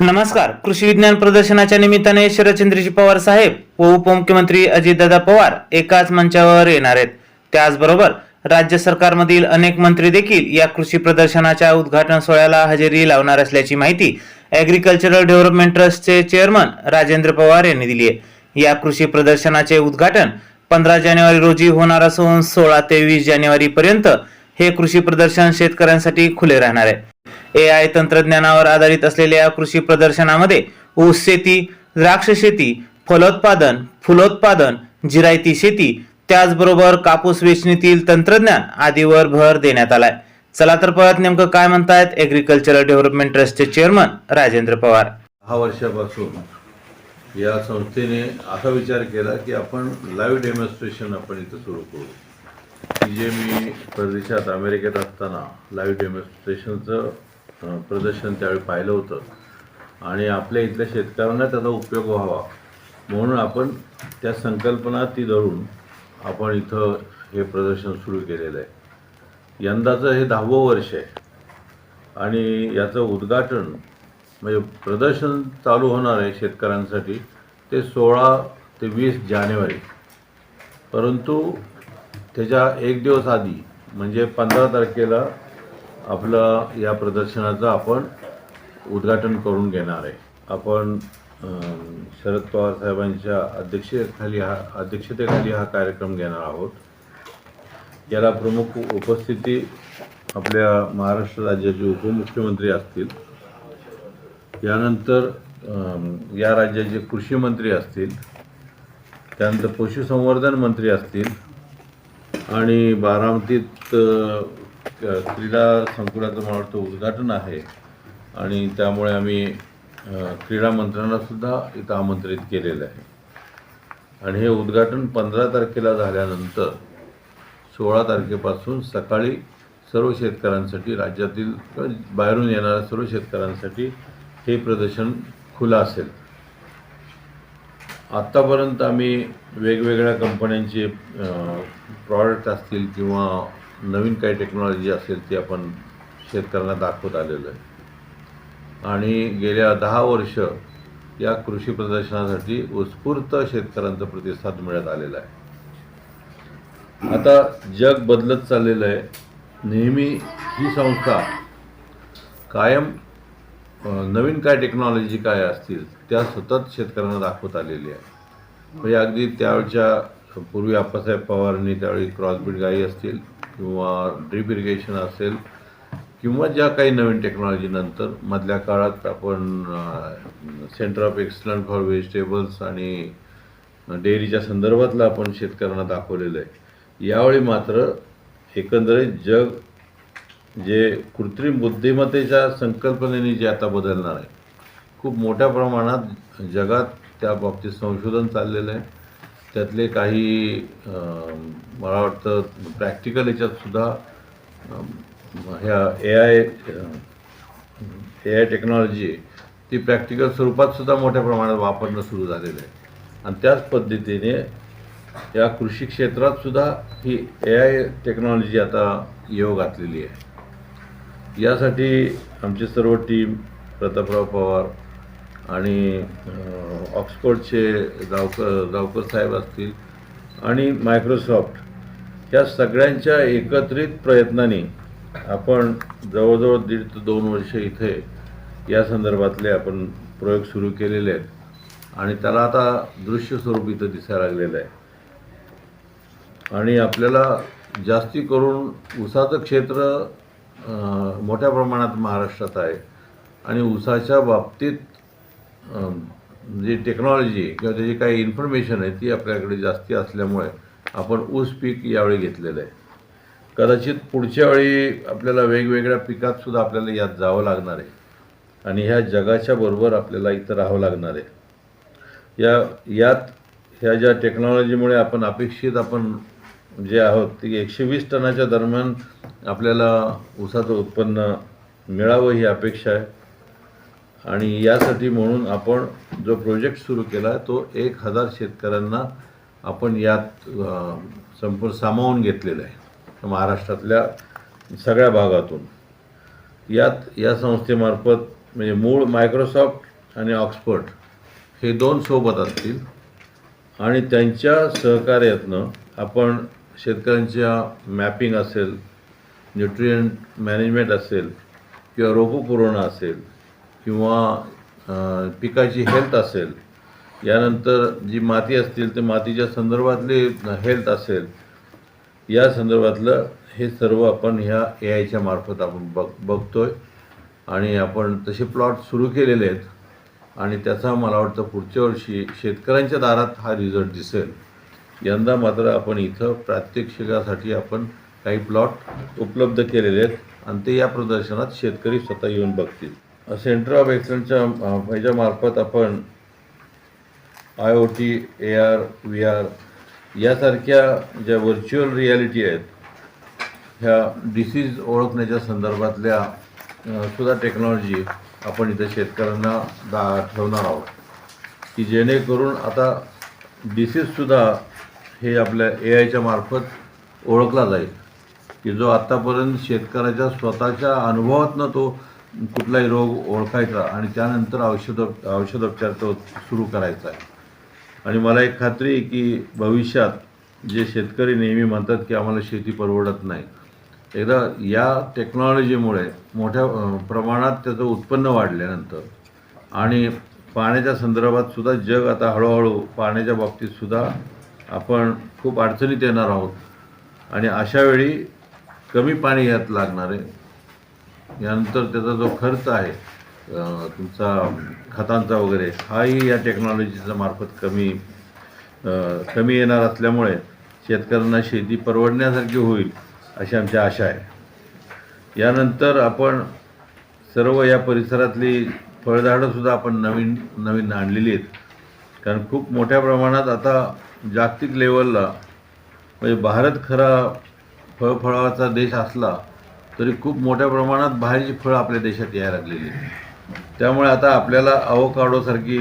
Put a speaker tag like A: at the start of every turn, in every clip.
A: नमस्कार. कृषी विज्ञान प्रदर्शनाच्या निमित्ताने शरदचंद्रजी पवार साहेब व उपमुख्यमंत्री अजितदादा पवार एकाच मंचावर येणार आहेत. त्याचबरोबर राज्य सरकारमधील अनेक मंत्री देखील या कृषी प्रदर्शनाच्या उद्घाटन सोहळ्याला हजेरी लावणार असल्याची माहिती ॲग्रिकल्चरल डेव्हलपमेंट ट्रस्टचे चेअरमन राजेंद्र पवार यांनी दिली आहे. या कृषी प्रदर्शनाचे उद्घाटन पंधरा जानेवारी रोजी होणार असून सोळा ते वीस जानेवारी पर्यंत हे कृषी प्रदर्शन शेतकऱ्यांसाठी खुले राहणार आहे. ए आय तंत्रज्ञानावर आधारित असलेल्या या कृषी प्रदर्शनामध्ये ऊस शेती द्राक्ष शेती फलोत्पादन फुलोत्पादन जिरायती शेती त्याचबरोबर कापूस वेचणीतील तंत्रज्ञान आदीवर भर देण्यात आलाय. चला तर परत नेमकं काय म्हणतायत एग्रीकल्चरल डेव्हलपमेंट ट्रस्टचे चेअरमन राजेंद्र पवार.
B: दहा वर्षापासून या संस्थेने असा विचार केला की आपण लाईव्ह डेमॉन्स्ट्रेशन आपण इथं सुरू करू. की जे मी परदेशात अमेरिकेत असताना लाईव्ह डेमॉन्स्ट्रेशनचं प्रदर्शन त्यावेळी पाहिलं होतं. आणि आपल्या इथल्या शेतकऱ्यांना त्याचा उपयोग व्हावा. म्हणून आपण त्या संकल्पना ती धरून आपण इथं हे प्रदर्शन सुरू केलेलं आहे. यंदाचं हे दहावं वर्ष आहे. आणि याचं उद्घाटन म्हणजे प्रदर्शन चालू होणार आहे शेतकऱ्यांसाठी ते सोळा ते वीस जानेवारी. परंतु त्याच्या एक दिवस आधी म्हणजे पंधरा तारखेला आपलं या प्रदर्शनाचं आपण उद्घाटन करून घेणार आहे. आपण शरद पवार साहेबांच्या अध्यक्षतेखाली हा अध्यक्षतेखाली हा कार्यक्रम घेणार आहोत. याला प्रमुख उपस्थिती आपल्या महाराष्ट्र राज्याचे उपमुख्यमंत्री असतील. यानंतर या राज्याचे कृषी मंत्री असतील. त्यानंतर पशुसंवर्धन मंत्री असतील. आणि बारामतीत क्रीडा संकुलाचं मला वाटतं उद्घाटन आहे. आणि त्यामुळे आम्ही क्रीडा मंत्र्यांनासुद्धा इथं आमंत्रित केलेलं आहे. आणि हे उद्घाटन पंधरा तारखेला झाल्यानंतर सोळा तारखेपासून सकाळी सर्व शेतकऱ्यांसाठी राज्यातील बाहेरून येणाऱ्या सर्व शेतकऱ्यांसाठी हे प्रदर्शन खुलं असेल. आत्तापर्यंत आम्ही वेगवेगळ्या कंपन्यांचे प्रॉडक्ट असतील किंवा नवीन काही टेक्नॉलॉजी असेल ती आपण शेतकऱ्यांना दाखवत आलेलो आहे. आणि गेल्या दहा वर्ष या कृषी प्रदर्शनासाठी उत्स्फूर्त शेतकऱ्यांचा प्रतिसाद मिळत आलेला आहे. आता जग बदलत चाललेलं आहे. नेहमी ही संस्था कायम नवीन काय टेक्नॉलॉजी काय असतील त्या सतत शेतकऱ्यांना दाखवत आलेली आहे. म्हणजे अगदी त्यावेळच्या पूर्वी आप्पासाहेब पवारांनी त्यावेळी क्रॉसबीट गाई असतील किंवा ड्रीप इरिगेशन असेल किंवा ज्या काही नवीन टेक्नॉलॉजी नंतर मधल्या काळात आपण centre of excellent for vegetables आणि डेअरीच्या संदर्भातलं आपण शेतकऱ्यांना दाखवलेलं आहे. यावेळी मात्र एकंदरीत जग जे कृत्रिम बुद्धिमत्तेच्या संकल्पनेने जे आता बदलणार आहे खूप मोठ्या प्रमाणात जगात त्या बाबतीत संशोधन चाललेलं आहे. त्यातले काही मला वाटतं प्रॅक्टिकल याच्यातसुद्धा ह्या A I A I technology ती प्रॅक्टिकल स्वरूपातसुद्धा मोठ्या प्रमाणात वापरणं सुरू झालेलं आहे. आणि त्याच पद्धतीने या कृषी क्षेत्रातसुद्धा ही ए आय टेक्नॉलॉजी आता येऊ घातलेली आहे. यासाठी आमची सर्व टीम प्रतापराव पवार आणि ऑक्सफोर्डचे गावकर गावकर साहेब असतील आणि मायक्रोसॉफ्ट या सगळ्यांच्या एकत्रित प्रयत्नांनी आपण जवळजवळ दीड ते दोन वर्ष इथे या संदर्भातले आपण प्रयोग सुरू केलेले आहेत. आणि त्याला आता दृश्य स्वरूप इथं दिसायला लागलेलं आहे. आणि आपल्याला जास्ती करून ऊसाचं क्षेत्र मोठ्या प्रमाणात महाराष्ट्रात आहे. आणि ऊसाच्या बाबतीत जी टेक्नॉलॉजी किंवा त्याची काही इन्फॉर्मेशन आहे ती आपल्याकडे जास्ती असल्यामुळे आपण ऊस पीक यावेळी घेतलेलं आहे. कदाचित पुढच्या वेळी आपल्याला वेगवेगळ्या पिकात सुद्धा आपल्याला यात जावं लागणार आहे. आणि ह्या जगाच्या बरोबर आपल्याला इथं राहावं लागणार आहे. या यात ह्या ज्या टेक्नॉलॉजीमुळे आपण अपेक्षित आपण जे आहोत ती एकशे वीस टनाच्या दरम्यान आपल्याला ऊसाचं उत्पन्न मिळावं ही अपेक्षा आहे. आणि यासाठी म्हणून आपण जो प्रोजेक्ट सुरू केला तो एक हजार शेतकऱ्यांना आपण यात संपूर्ण सामावून घेतलेला आहे. महाराष्ट्रातल्या सगळ्या भागातून. यात या संस्थेमार्फत म्हणजे मूळ मायक्रोसॉफ्ट आणि ऑक्सफर्ड हे दोन सोबत असतील. आणि त्यांच्या सहकार्यातनं आपण शेतकऱ्यांच्या मॅपिंग असेल न्यूट्रियंट मॅनेजमेंट असेल किंवा रोपं पुरवणं असेल किंवा पिकाची हेल्थ असेल यानंतर जी माती असतील ते मातीच्या संदर्भातली हेल्थ असेल या संदर्भातलं हे सर्व आपण ह्या ए आयच्या मार्फत आपण बघ आहे आणि आपण तसे प्लॉट सुरू केलेले आहेत. आणि त्याचा मला वाटतं पुढच्या वर्षी शेतकऱ्यांच्या दारात हा रिझल्ट दिसेल. यंदा मात्र आपण इथं प्रात्यक्षिकासाठी आपण काही प्लॉट उपलब्ध केलेले आहेत. आणि ते या प्रदर्शनात शेतकरी स्वतः येऊन बघतील. सेंटर ऑफ एक्सलन्सच्या अं, ह्याच्या मार्फत आपण I O T A R V R यासारख्या ज्या व्हर्च्युअल रियालिटी आहेत ह्या डिसीज ओळखण्याच्या संदर्भातल्या सुद्धा टेक्नॉलॉजी आपण इथं शेतकऱ्यांना दा ठेवणार आहोत. की जेणेकरून आता डिसीजसुद्धा हे आपल्या ए आयच्या मार्फत ओळखला जाईल. की जो आत्तापर्यंत शेतकऱ्याच्या स्वतःच्या अनुभवातनं तो कुठलाही रोग ओळखायचा आणि त्यानंतर औषध औषधोपचार तो सुरू करायचा आहे. आणि मला एक खात्री आहे की भविष्यात जे शेतकरी नेहमी म्हणतात की आम्हाला शेती परवडत नाही. एकदा या टेक्नॉलॉजीमुळे मोठ्या प्रमाणात त्याचं उत्पन्न वाढल्यानंतर आणि पाण्याच्या संदर्भात सुद्धा जग आता हळूहळू पाण्याच्या बाबतीत सुद्धा आपण खूप अडचणीत येणार आहोत. आणि अशावेळी कमी पाणी यात लागणार आहे. यानंतर त्याचा जो खर्च आहे तुमचा खतांचा वगैरे हाही या टेक्नॉलॉजीच्या मार्फत कमी कमी येणार असल्यामुळे शेतकऱ्यांना शेती परवडण्यासारखी होईल अशी आमची आशा आहे. यानंतर आपण सर्व या परिसरातली फळझाडंसुद्धा आपण नवीन नवीन आणलेली आहेत. कारण खूप मोठ्या प्रमाणात आता जागतिक लेवलला म्हणजे भारत खरा फळफळाचा देश असला तरी खूप मोठ्या प्रमाणात बाहेरची फळं आपल्या देशात यायला लागलेली आहेत. त्यामुळे आता आपल्याला अवोकाडोसारखी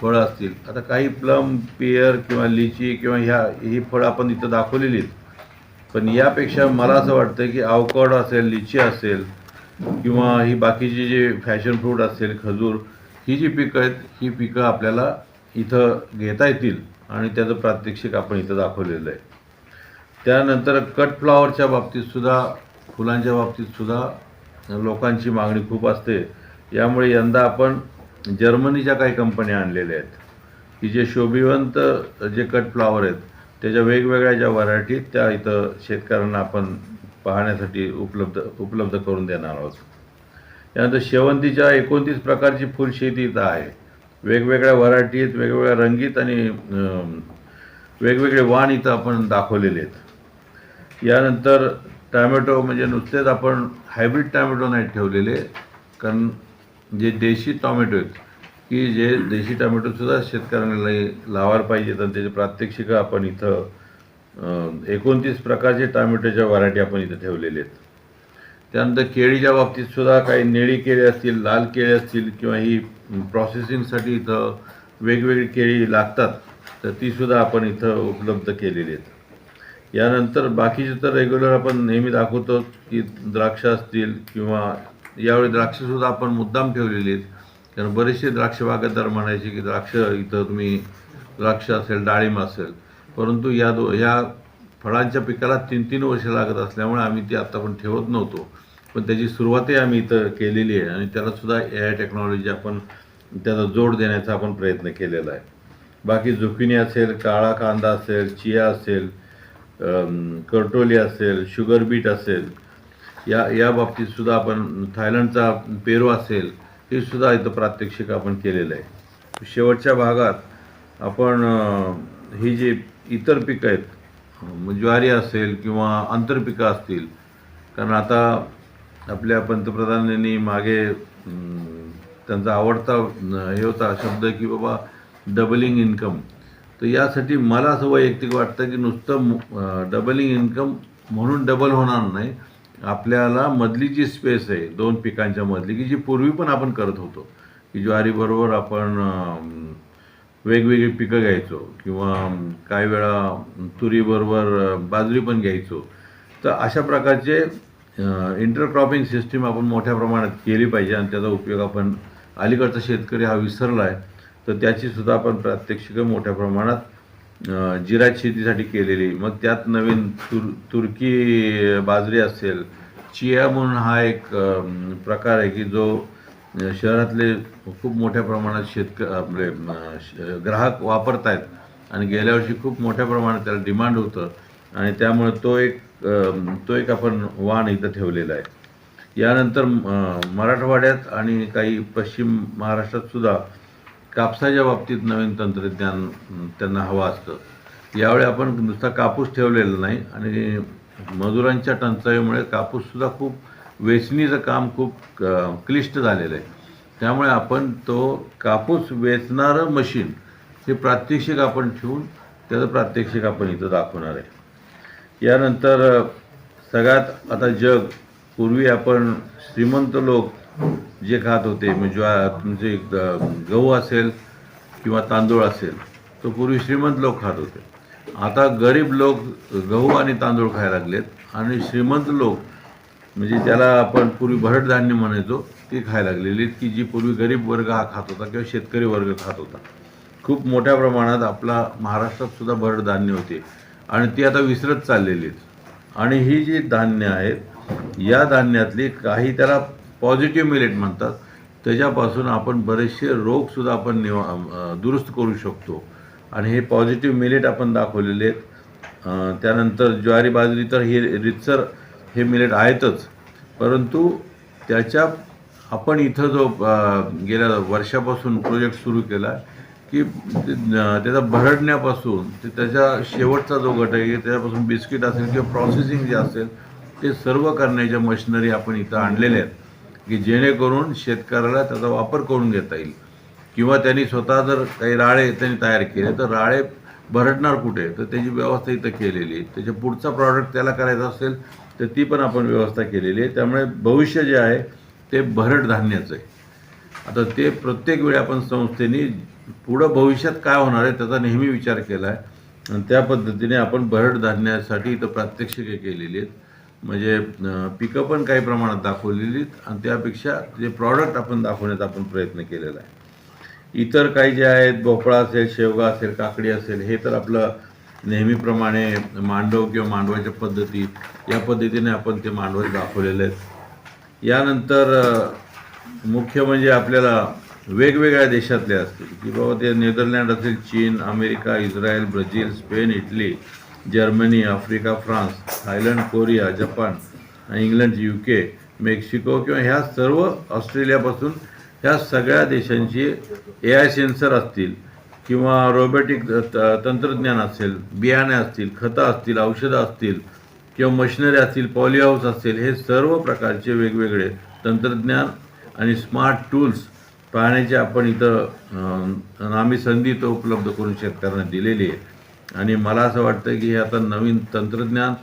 B: फळं असतील. आता काही प्लम पियर किंवा लिची किंवा ह्या ही फळं आपण इथं दाखवलेली आहेत. पण यापेक्षा मला असं वाटतं की अवकाडो असेल लिची असेल किंवा ही बाकीची जे फॅशन फ्रूट असेल खजूर ही जी पिकं आहेत ही पिकं आपल्याला इथं घेता येतील आणि त्याचं प्रात्यक्षिक आपण इथं दाखवलेलं आहे. त्यानंतर कट फ्लॉवरच्या बाबतीतसुद्धा फुलांच्या बाबतीत सुद्धा लोकांची मागणी खूप असते. यामुळे यंदा आपण जर्मनीच्या काही कंपन्या आणलेल्या आहेत की जे शोभिवंत जे कट फ्लावर आहेत त्याच्या वेगवेगळ्या ज्या व्हरायटी त्या इथं शेतकऱ्यांना आपण पाहण्यासाठी उपलब्ध उपलब्ध करून देणार आहोत. त्यानंतर शेवंतीच्या एकोणतीस प्रकारची फुलशेती इथं आहे. वेगवेगळ्या व्हरायटीत वेगवेगळ्या रंगीत आणि वेगवेगळे वाण इथं आपण दाखवलेले आहेत. यानंतर टॅमॅटो म्हणजे नुसतेच आपण हायब्रिड टॅमॅटो नाही ठेवलेले कारण जे देशी टॉमॅटो आहेत की जे देशी टॅमॅटोसुद्धा शेतकऱ्यांना लावायला पाहिजेत आणि त्याचे प्रात्यक्षिकं आपण इथं एकोणतीस प्रकारचे टॅमॅटोच्या व्हरायटी आपण इथं ठेवलेले आहेत. त्यानंतर केळीच्या बाबतीतसुद्धा काही निळी केळी असतील लाल केळी असतील किंवा ही प्रोसेसिंगसाठी इथं वेगवेगळी केळी लागतात तर तीसुद्धा आपण इथं उपलब्ध केलेली आहेत. यानंतर बाकीचे तर रेग्युलर आपण नेहमी दाखवतो की द्राक्ष असतील किंवा यावेळी द्राक्षसुद्धा आपण मुद्दाम ठेवलेली आहेत. कारण बरेचसे द्राक्ष बागायतदार म्हणायचे की द्राक्ष इथं तुम्ही द्राक्ष असेल डाळिंब असेल. परंतु या दो या फळांच्या पिकाला तीन तीन वर्ष लागत असल्यामुळे आम्ही ती आत्ता पण ठेवत नव्हतो. पण त्याची सुरुवातही आम्ही इथं केलेली आहे आणि त्यालासुद्धा ए आय टेक्नॉलॉजी आपण त्याचा जोड देण्याचा आपण प्रयत्न केलेला आहे. बाकी झुकिनी असेल काळा कांदा असेल चिया असेल करटोली असेल शुगर बीट असेल या या बाबतीतसुद्धा आपण थायलंडचा पेरू असेल हे सुद्धा इथं प्रात्यक्षिक आपण केलेलं आहे. शेवटच्या भागात आपण ही जी इतर पिकं आहेत म्हणजे ज्वारी असेल किंवा आंतरपिकं असतील कारण आता आपल्या पंतप्रधानांनी मागे त्यांचा आवडता हे होता शब्द की बाबा डबलिंग इन्कम तर यासाठी मला असं वैयक्तिक वाटतं की नुसतं डबलिंग इन्कम म्हणून डबल होणार नाही. आपल्याला मधली जी स्पेस आहे दोन पिकांच्या मधली की जी पूर्वी पण आपण करत होतो की ज्वारीबरोबर आपण वेगवेगळी पिकं घ्यायचो किंवा काही वेळा तुरीबरोबर बाजरी पण घ्यायचो तर अशा प्रकारचे इंटरक्रॉपिंग सिस्टीम आपण मोठ्या प्रमाणात केली पाहिजे आणि त्याचा उपयोग आपण अलीकडचा शेतकरी हा विसरला आहे तर त्याचीसुद्धा आपण प्रात्यक्षिकं मोठ्या प्रमाणात जिरायत शेतीसाठी केलेली. मग त्यात नवीन तुर तुर्की बाजरी असेल चिया म्हणून हा एक प्रकार आहे की जो शहरातले खूप मोठ्या प्रमाणात शेतक आपले म्हणजे, श- ग्राहक वापरत आहेत आणि गेल्या वर्षी खूप मोठ्या प्रमाणात त्याला डिमांड होतं. आणि त्यामुळे तो एक तो एक आपण वाण इथं ठेवलेला आहे. यानंतर मराठवाड्यात आणि काही पश्चिम महाराष्ट्रात सुद्धा कापसाच्या बाबतीत नवीन तंत्रज्ञान त्यांना हवं असतं. यावेळी आपण नुसता कापूस ठेवलेला नाही आणि मजुरांच्या टंचाईमुळे कापूससुद्धा खूप वेचणीचं काम खूप क्लिष्ट झालेलं आहे. त्यामुळे आपण तो कापूस वेचणारं मशीन हे प्रात्यक्षिक आपण ठेवून त्याचं प्रात्यक्षिक आपण इथं दाखवणार आहे. यानंतर सगळ्यात आता जग पूर्वी आपण श्रीमंत लोक जे खात होते म्हणजे तुमचे म्हणजे गहू असेल किंवा तांदूळ असेल तो पूर्वी श्रीमंत लोक खात होते. आता गरीब लोक गहू आणि तांदूळ खायला लागलेत आणि श्रीमंत लोक म्हणजे ज्याला आपण पूर्वी भरड धान्य म्हणायचो ती खायला लागलेली आहेत की जी पूर्वी गरीब वर्ग हा खात होता किंवा शेतकरी वर्ग खात होता. खूप मोठ्या प्रमाणात आपला महाराष्ट्रात सुद्धा भरड धान्य होते आणि ती आता विसरत चाललेली आहेत. आणि ही जी धान्य आहेत या धान्यातली काही त्याला पॉझिटिव्ह मिलेट म्हणतात. त्याच्यापासून आपण बरेचसे रोगसुद्धा आपण निवा दुरुस्त करू शकतो. आणि हे पॉझिटिव्ह मिलेट आपण दाखवलेले आहेत. त्यानंतर ज्वारी बाजरी तर हे रितसर हे मिलेट आहेतच. परंतु त्याच्या आपण इथं जो गेल्या वर्षापासून प्रोजेक्ट सुरू केला आहे की ते, त्याचा भरडण्यापासून ते त्याच्या शेवटचा जो गट आहे त्याच्यापासून बिस्किट असेल किंवा प्रोसेसिंग जे असेल ते सर्व करण्याच्या मशिनरी आपण इथं आणलेल्या आहेत. की जेणेकरून शेतकऱ्याला त्याचा वापर करून घेता येईल. किंवा त्यांनी स्वतः जर काही राळे त्यांनी तयार केले तर राळे भरडणार कुठे? तर त्याची व्यवस्था इथं केलेली आहे. त्याच्या पुढचा प्रॉडक्ट त्याला करायचा असेल तर ती पण आपण व्यवस्था केलेली आहे. त्यामुळे भविष्य जे आहे ते भरड धान्याचं आहे. आता ते प्रत्येक वेळी आपण संस्थेने पुढं भविष्यात काय होणार आहे त्याचा नेहमी विचार केला आहे आणि त्या पद्धतीने आपण भरड धान्यासाठी इथं प्रात्यक्षिके केलेली आहेत. म्हणजे पिकं पण काही प्रमाणात दाखवलेली आहेत आणि त्यापेक्षा जे प्रॉडक्ट आपण दाखवण्याचा आपण प्रयत्न केलेला आहे. इतर काही जे आहेत भोपळा असेल शेवगा असेल काकडी असेल हे तर आपलं नेहमीप्रमाणे मांडव किंवा मांडवाच्या पद्धतीत या पद्धतीने आपण ते मांडव दाखवलेले आहेत. यानंतर मुख्य म्हणजे आपल्याला वेगवेगळ्या देशातले असतील. की बाबा ते नेदरलँड असेल चीन America Israel Brazil Spain Italy Germany Africa France Thailand Korea Japan England U K Mexico किंवा ह्या सर्व ऑस्ट्रेलियापासून ह्या सगळ्या देशांची ए आय सेन्सर असतील किंवा रोबोटिक तंत्रज्ञान असेल बियाणे असतील खतं असतील औषधं असतील किंवा मशिनरी असतील पॉलीहाऊस असतील हे सर्व प्रकारचे वेगवेगळे तंत्रज्ञान आणि स्मार्ट टूल्स पाहण्याची आपण इथं नामी संधी तो उपलब्ध करून शेतकऱ्यांना दिलेली आहे. आणि मला असं वाटतं की हे आता नवीन तंत्रज्ञान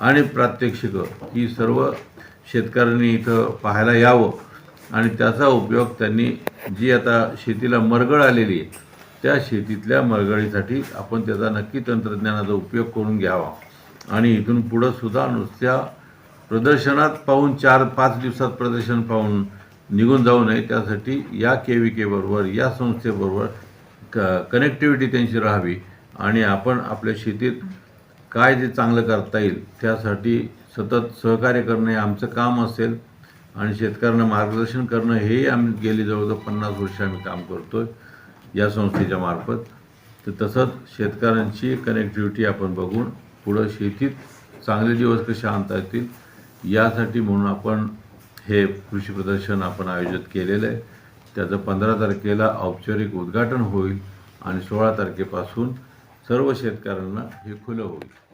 B: आणि प्रात्यक्षिकं ही सर्व शेतकऱ्यांनी इथं पाहायला यावं. आणि त्याचा उपयोग त्यांनी जी आता शेतीला मरगळ आलेली आहे त्या शेतीतल्या मरगळीसाठी आपण त्याचा नक्की तंत्रज्ञानाचा उपयोग करून घ्यावा. आणि इथून पुढं सुद्धा नुसत्या प्रदर्शनात पाहून चार पाच दिवसात प्रदर्शन पाहून निघून जाऊ नये त्यासाठी या के व्ही केबरोबर या संस्थेबरोबर क कनेक्टिव्हिटी त्यांची राहावी. आणि आपण आपल्या शेतीत काय जे चांगलं करता येईल त्यासाठी सतत सहकार्य करणं हे आमचं काम असेल आणि शेतकऱ्यांना मार्गदर्शन करणं हेही आम्ही गेली जवळजवळ पन्नास वर्ष आम्ही काम करतो आहे या संस्थेच्या मार्फत. तर तसंच शेतकऱ्यांची कनेक्टिव्हिटी आपण बघून पुढं शेतीत चांगले दिवस कसे आणता येतील यासाठी म्हणून आपण हे कृषी प्रदर्शन आपण आयोजित केलेलं आहे. त्याचं पंधरा तारखेला औपचारिक उद्घाटन होईल आणि सोळा तारखेपासून सर्व शेतकऱ्यांना हे खुलं होईल.